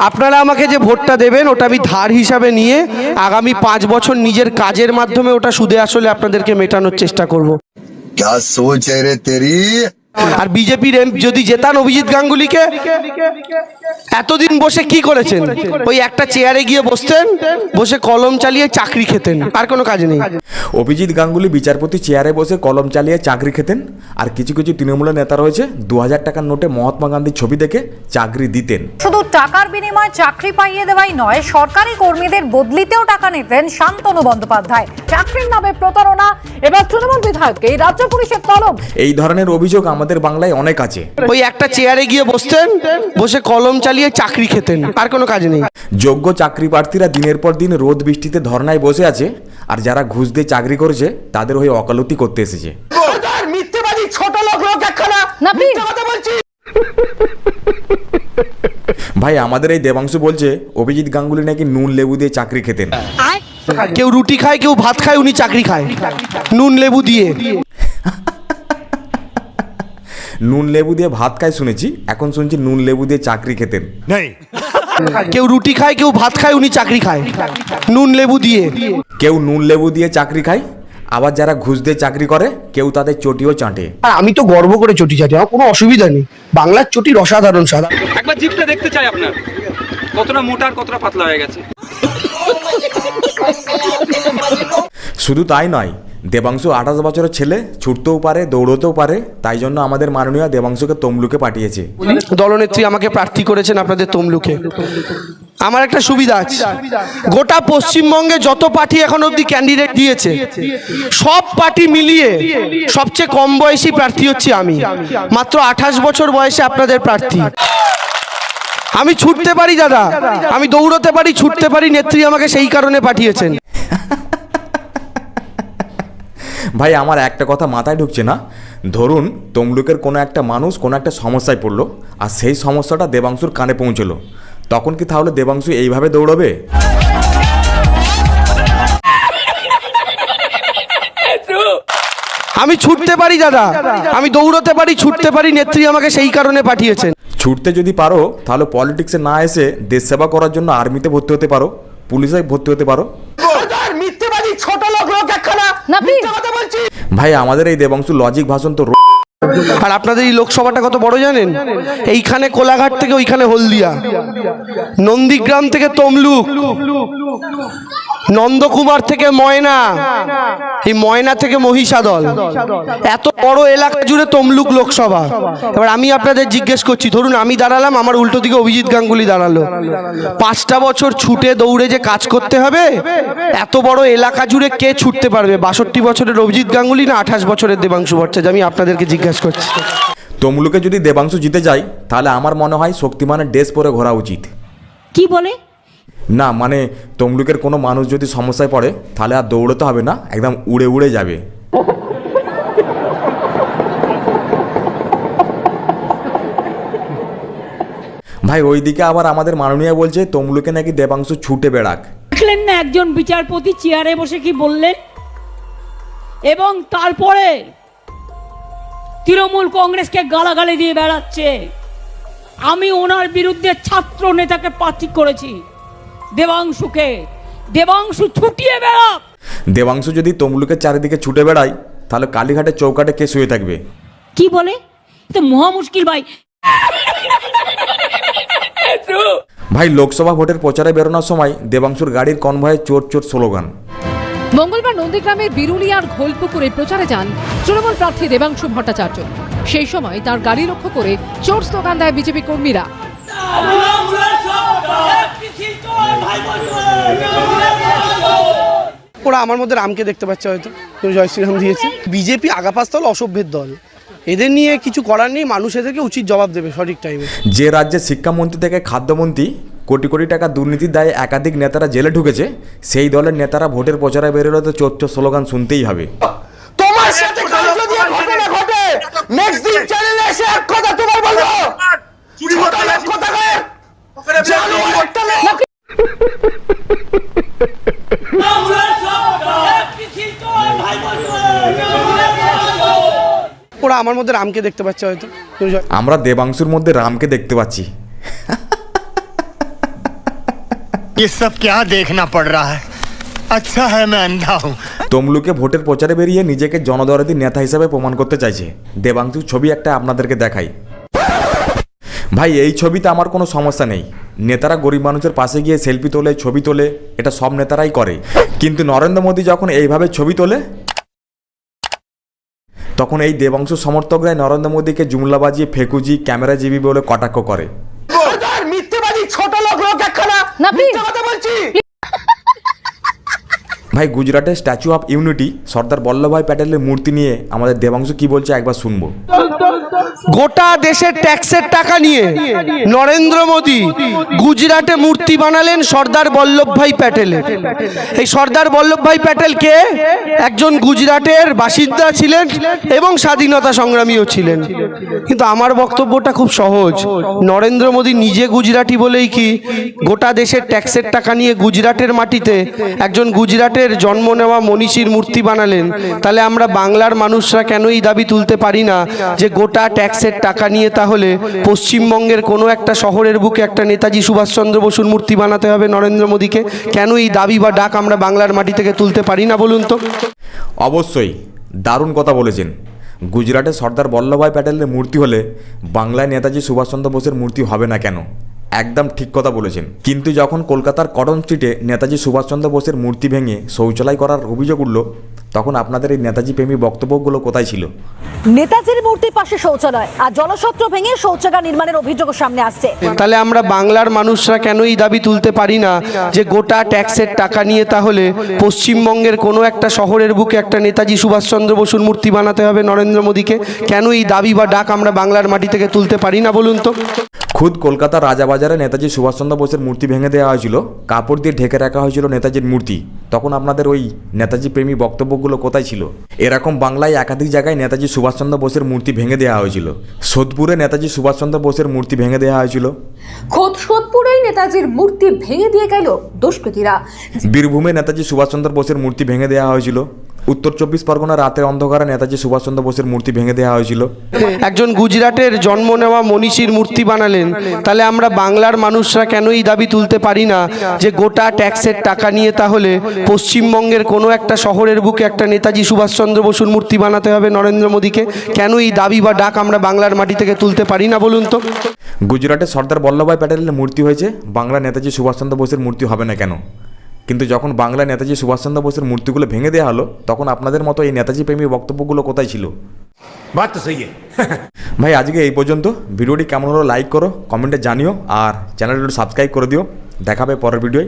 আপনারা আমাকে যে ভোটটা দেবেন ওটা আমি ধার হিসাবে নিয়ে আগামী পাঁচ বছর নিজের কাজের মাধ্যমে ওটা সুদে আসলে আপনাদেরকে মেটানোর চেষ্টা করব क्या सोच है रे तेरी আর বিজেপির যদি জেতান অভিজিৎ গাঙ্গুলিকে এতদিন বসে কি করেছেন? ওই একটা চেয়ারে গিয়ে বসতেন বসে কলম চালিয়ে চাকরি খেতেন আর কোনো কাজ নেই। অভিজিৎ গাঙ্গুলি বিচারপতি চেয়ারে বসে কলম চালিয়ে চাকরি খেতেন আর কিছু কিছু তৃণমূলের নেতা রয়েছে দু হাজার টাকার নোটে মহাত্মা গান্ধীর ছবি দেখে চাকরি দিতেন। শুধু টাকার বিনিময়ে চাকরি পাইয়ে দেওয়াই নয় সরকারি কর্মীদের বদলিতেও টাকা নিতেন শান্তনু বন্দ্যোপাধ্যায়। চাকরির নামে প্রতারণা এবার তৃণমূল বিধায়ককে এই রাজ্য পুলিশের তলব এই ধরনের অভিযোগ আমাদের বাংলায় অনেক আছে। ওই একটা চেয়ারে গিয়ে বসতেন বসে কলম চালিয়ে চাকরি খেতেন আর কোনো কাজ নেই। যোগ্য চাকরি প্রার্থীরা দিনের পর দিন রোদ বৃষ্টিতে ধর্নায় বসে আছে আর যারা ঘুষ দিয়ে চাকরি করেছে তাদের হয়ে অকালতি করতে এসেছে। ছোট লোক লোক একখানা না প্লিজ ভাই আমাদের এই দেবাংশু বলছে অভিজিৎ গাঙ্গুলি নাকি নুন লেবু দিয়ে চাকরি খেতেন। কেউ রুটি খায় কেউ ভাত খায় উনি চাকরি খায়। নুন লেবু দিয়ে। নুন লেবু দিয়ে ভাত খায় শুনেছি এখন শুনছি নুন লেবু দিয়ে চাকরি খেতেন। কেউ রুটি খায় কেউ ভাত খায় উনি চাকরি খায়। নুন লেবু দিয়ে। কেউ নুন লেবু দিয়ে চাকরি খায় আবার যারা ঘুষ দিয়ে চাকরি করে কেউ তাদের চটিও চাটে। আর আমি তো গর্ব করে চটি চাটি আমার কোনো অসুবিধা নেই। বাংলার চটির অসাধারণ সাদা। একবার জিপটা দেখতে চাই আপনার। কতটা মোটা আর কতটা পাতলা হয়ে গেছে? শুধু তাই নয় দেবাংশু আঠাশ বছরের ছেলে, ছুটতেও পারে, দৌড়তেও পারে, তাই জন্য আমাদের মাননীয় দেবাংশুকে তমলুকে পাঠিয়েছে। দলনেত্রী আমাকে প্রার্থী করেছেন আপনাদের তমলুকে। আমার একটা সুবিধা আছে। গোটা পশ্চিমবঙ্গে যত পার্টি এখন অবধি ক্যান্ডিডেট দিয়েছে, সব পার্টি মিলিয়ে সবচেয়ে কম বয়সী প্রার্থী হচ্ছি আমি। মাত্র আঠাশ বছর বয়সে আপনাদের প্রার্থী। আমি ছুটতে পারি দাদা, আমি দৌড়তে পারি, ছুটতে পারি, নেত্রী আমাকে সেই কারণে পাঠিয়েছেন। ভাই আমার একটা কথা মাথায় ঢুকছে না। ধরুন তমলুকের কোনো একটা মানুষ কোনো একটা সমস্যায় পড়ল আর সেই সমস্যাটা দেবাংশুর কানে পৌঁছলো। তখন কি তাহলে দেবাংশু এইভাবে দৌড়বে? আমি ছুটতে পারি দাদা। আমি দৌড়তে পারি ছুটতে পারি নেত্রী আমাকে সেই কারণে পাঠিয়েছেন। ছুটতে যদি পারো তাহলে পলিটিক্সে না এসে দেশ সেবা করার জন্য আর্মিতে ভর্তি হতে পারো পুলিশে ভর্তি হতে পারো মিথ্যেবাদী ছোট লোক লোক একখানা না প্লিজ ভাই আমাদের এই দেবাংশু লজিক ভাষণ তো আর আপনাদের এই লোকসভাটা কত বড় জানেন? এইখানে কোলাঘাট থেকে ওইখানে হলদিয়া নন্দীগ্রাম থেকে তমলুক। নন্দকুমার থেকে ময়না। এই ময়না থেকে মহিষাদল। এত বড় এলাকা জুড়ে তমলুক লোকসভা। এবার আমি আপনাদের জিজ্ঞেস করছি ধরুন আমি দাঁড়ালাম আমার উল্টো দিকে অভিজিৎ গাঙ্গুলি দাঁড়াল। পাঁচটা বছর ছুটে দৌড়ে যে কাজ করতে হবে এত বড় এলাকা জুড়ে কে ছুটতে পারবে? বাষট্টি বছরের অভিজিৎ গাঙ্গুলি না আঠাশ বছরের দেবাংশু ভট্টাচার্য? আমি আপনাদেরকে জিজ্ঞেস করছি। তমলুকে যদি দেবাংশু জিতে যায় তাহলে আমার মনে হয় শক্তিমানের ড্রেস পরে ঘোরা উচিত। কি বলে? না মানে তমলুকের কোনো মানুষ যদি সমস্যায় পড়ে, তাহলে আর দৌড়তে হবে না, একদম উড়ে উড়ে যাবে। ভাই, ওইদিকে আবার আমাদের মাননীয় বলছে, তমলুকে নাকি দেবাংশু ছুটে বেড়াক। দেখলেন না একজন বিচারপতি চেয়ারে বসে কি বললেন? এবং তারপরে তৃণমূল কংগ্রেসকে গালাগালি দিয়ে বেড়াচ্ছে। আমি ওনার বিরুদ্ধে ছাত্র নেতাকে প্রার্থী করেছি। দেবাংশুকে দেবাংশু ছুটিয়ে বেড়াক। দেবাংশু যদি তমলুকের চারিদিকে ছুটে বেড়ায় তাহলে কালীঘাটের চৌকাটে কে শুয়ে থাকবে? কি বলে? তো মহা মুশকিল ভাই। ভাই লোকসভা ভোটের প্রচারে বেরোনোর সময় দেবাংশুর গাড়ির কনভয়ে চোর চোর স্লোগান। মঙ্গলবার নন্দীগ্রামের বিরুলিয়ার ঘোলপুকুরে প্রচারে যান তৃণমূল প্রার্থী দেবাংশু ভট্টাচার্য। সেই সময় তার গাড়ি লক্ষ্য করে চোর স্লোগান দেয় বিজেপি কর্মীরা। ওরা আমার মধ্যে রামকে দেখতে পাচ্ছে হয়তো জয় শ্রীরাম দিয়েছে। বিজেপি আগাপাস্তল অসভ্যের দল। এদের নিয়ে কিছু করার নেই মানুষ এদেরকে উচিত জবাব দেবে সঠিক টাইমে যে রাজ্যে শিক্ষামন্ত্রী থেকে খাদ্যমন্ত্রী কোটি কোটি টাকা দুর্নীতির দায়ে একাধিক নেতারা জেলে ঢুকেছে সেই দলের নেতারা ভোটের প্রচারে বেরোলে তো চোর চোর স্লোগান শুনতেই হবে। তোমার সাথে কাল যদি ঘটনা ঘটে? নেক্সট দিন চ্যানেলে এসে এক কথা তোমার বলব। ছোট লোক কোথাকার? জানোয়ার একটা লোক। ওরা আমার মধ্যে রামকে দেখতে পাচ্ছে হয়তো কেউ জয়- আমরা দেবাংশুর মধ্যে রামকে দেখতে পাচ্ছি ये सब क्या देखना पड़ रहा है अच्छा है मैं अंधा हूँ তমলুকে ভোটের প্রচারে বেরিয়ে নিজেকে জনদরদি নেতা হিসেবে প্রমাণ করতে চাইছে দেবাংশুর ছবি একটা আপনাদেরকে দেখাই ভাই এই ছবিতে আমার কোনো সমস্যা নেই নেতারা গরিব মানুষের পাশে গিয়ে সেলফি তোলে ছবি তোলে এটা সব নেতারাই করে কিন্তু নরেন্দ্র মোদী যখন এইভাবে ছবি তোলে তখন এই দেবাংশ সমর্থকরাই নরেন্দ্র মোদীকে জুমলা বাজিয়ে ফেকুজি ক্যামেরাজীবী বলে কটাক্ষ করে। মিথ্যেবাদী ছোট লোক লোক একখানা। না, please। মিথ্যে কথা বলছি। ভাই গুজরাটের Statue of Unity Sardar Vallabhbhai প্যাটেলের মূর্তি নিয়ে আমাদের দেবাংশ কি বলছে একবার শুনব। গোটা দেশের ট্যাক্সের টাকা নিয়ে নরেন্দ্র মোদী গুজরাটে মূর্তি বানালেন সর্দার বল্লভভাই প্যাটেলের। এই সর্দার বল্লভভাই প্যাটেল কে? একজন গুজরাটের বাসিন্দা ছিলেন এবং স্বাধীনতা সংগ্রামীও ছিলেন। কিন্তু আমার বক্তব্যটা খুব সহজ। নরেন্দ্র মোদী নিজে গুজরাটি বলেই কি গোটা দেশের ট্যাক্সের টাকা নিয়ে গুজরাটের মাটিতে একজন গুজরাটের জন্ম নেওয়া মনীষীর মূর্তি বানালেন। তাহলে আমরা বাংলার মানুষরা কেন এই দাবি তুলতে পারি না যে গোটা ট্যাক্সের টাকা নিয়ে তাহলে পশ্চিমবঙ্গের কোনো একটা শহরের বুকে একটা নেতাজি সুভাষচন্দ্র বসুর মূর্তি বানাতে হবে নরেন্দ্র মোদীকে? কেন এই দাবি বা ডাক আমরা বাংলার মাটি থেকে তুলতে পারি না বলুন তো? অবশ্যই, দারুণ কথা বলেছেন। গুজরাটে সর্দার বল্লভভাই প্যাটেলের মূর্তি হলে বাংলায় নেতাজি সুভাষচন্দ্র বোসের মূর্তি হবে না কেন? একদম ঠিক কথা বলেছেন। কিন্তু যখন কলকাতার কটন স্ট্রিটে নেতাজি সুভাষচন্দ্র বোসের মূর্তি ভেঙে শৌচালয় করার অভিযোগ উঠল তখন আপনাদের এই নেতাজি প্রেমী বক্তব্যগুলো কোথায় ছিল? নেতাজির মূর্তির পাশে শৌচালয় আর জলসত্র ভেঙে শৌচাগার নির্মাণের অভিযোগ সামনে আসছে। তাহলে আমরা বাংলার মানুষরা কেন এই দাবি তুলতে পারি না যে গোটা ট্যাক্সের টাকা নিয়ে তাহলে পশ্চিমবঙ্গের কোনো একটা শহরের বুকে একটা নেতাজি সুভাষচন্দ্র বসুর মূর্তি বানাতে হবে নরেন্দ্র মোদীকে? কেন এই দাবি বা ডাক আমরা বাংলার মাটি থেকে তুলতে পারি না বলুন তো? খুদ কলকাতার রাজাবাজারে নেতাজি সুভাষচন্দ্র বোসের মূর্তি ভেঙে দেওয়া হয়েছিল। কাপড় দিয়ে ঢেকে রাখা হয়েছিল নেতাজির মূর্তি। তখন আপনাদের ওই নেতাজি প্রেমী বক্তব্যগুলো কোথায় ছিল? এরকম বাংলায় একাধিক জায়গায় নেতাজি সুভাষচন্দ্র বোসের মূর্তি ভেঙে দেওয়া হয়েছিল। সোদপুরে নেতাজি সুভাষচন্দ্র বোসের মূর্তি ভেঙে দেওয়া হয়েছিল। খোদ সোদপুরেই নেতাজির মূর্তি ভেঙে দিয়ে গেল দুষ্কৃতীরা। বীরভূমে নেতাজি সুভাষচন্দ্র বোসের মূর্তি ভেঙে দেওয়া হয়েছিল। উত্তর চব্বিশ পরগনা রাতের অন্ধকারে নেতাজি সুভাষচন্দ্র বোসের মূর্তি ভেঙে দেওয়া হয়েছিল। একজন গুজরাটের জন্ম নেওয়া মনীষীর মূর্তি বানালেন। তাহলে আমরা বাংলার মানুষরা কেন এই দাবি তুলতে পারি না যে গোটা ট্যাক্সের টাকা নিয়ে তাহলে পশ্চিমবঙ্গের কোনো একটা শহরের বুকে একটা নেতাজি সুভাষচন্দ্র বসুর মূর্তি বানাতে হবে নরেন্দ্র মোদীকে? কেন এই দাবি বা ডাক আমরা বাংলার মাটি থেকে তুলতে পারি না বলুন তো? গুজরাটে সর্দার বল্লভভাই প্যাটেলের মূর্তি হয়েছে। বাংলা নেতাজি সুভাষচন্দ্র বোসের মূর্তি হবে না কেন? কিন্তু যখন বাংলা নেতাজি সুভাষচন্দ্র বোসের মূর্তিগুলো ভেঙে দেওয়া হলো তখন আপনাদের মতো এই নেতাজি প্রেমী বক্তব্যগুলো কোথায় ছিল? ভাই আজকে এই পর্যন্ত। ভিডিওটি কেমন হলো লাইক করো কমেন্টে জানিও আর চ্যানেলটি সাবস্ক্রাইব করে দিও। দেখাবে পরের ভিডিওয়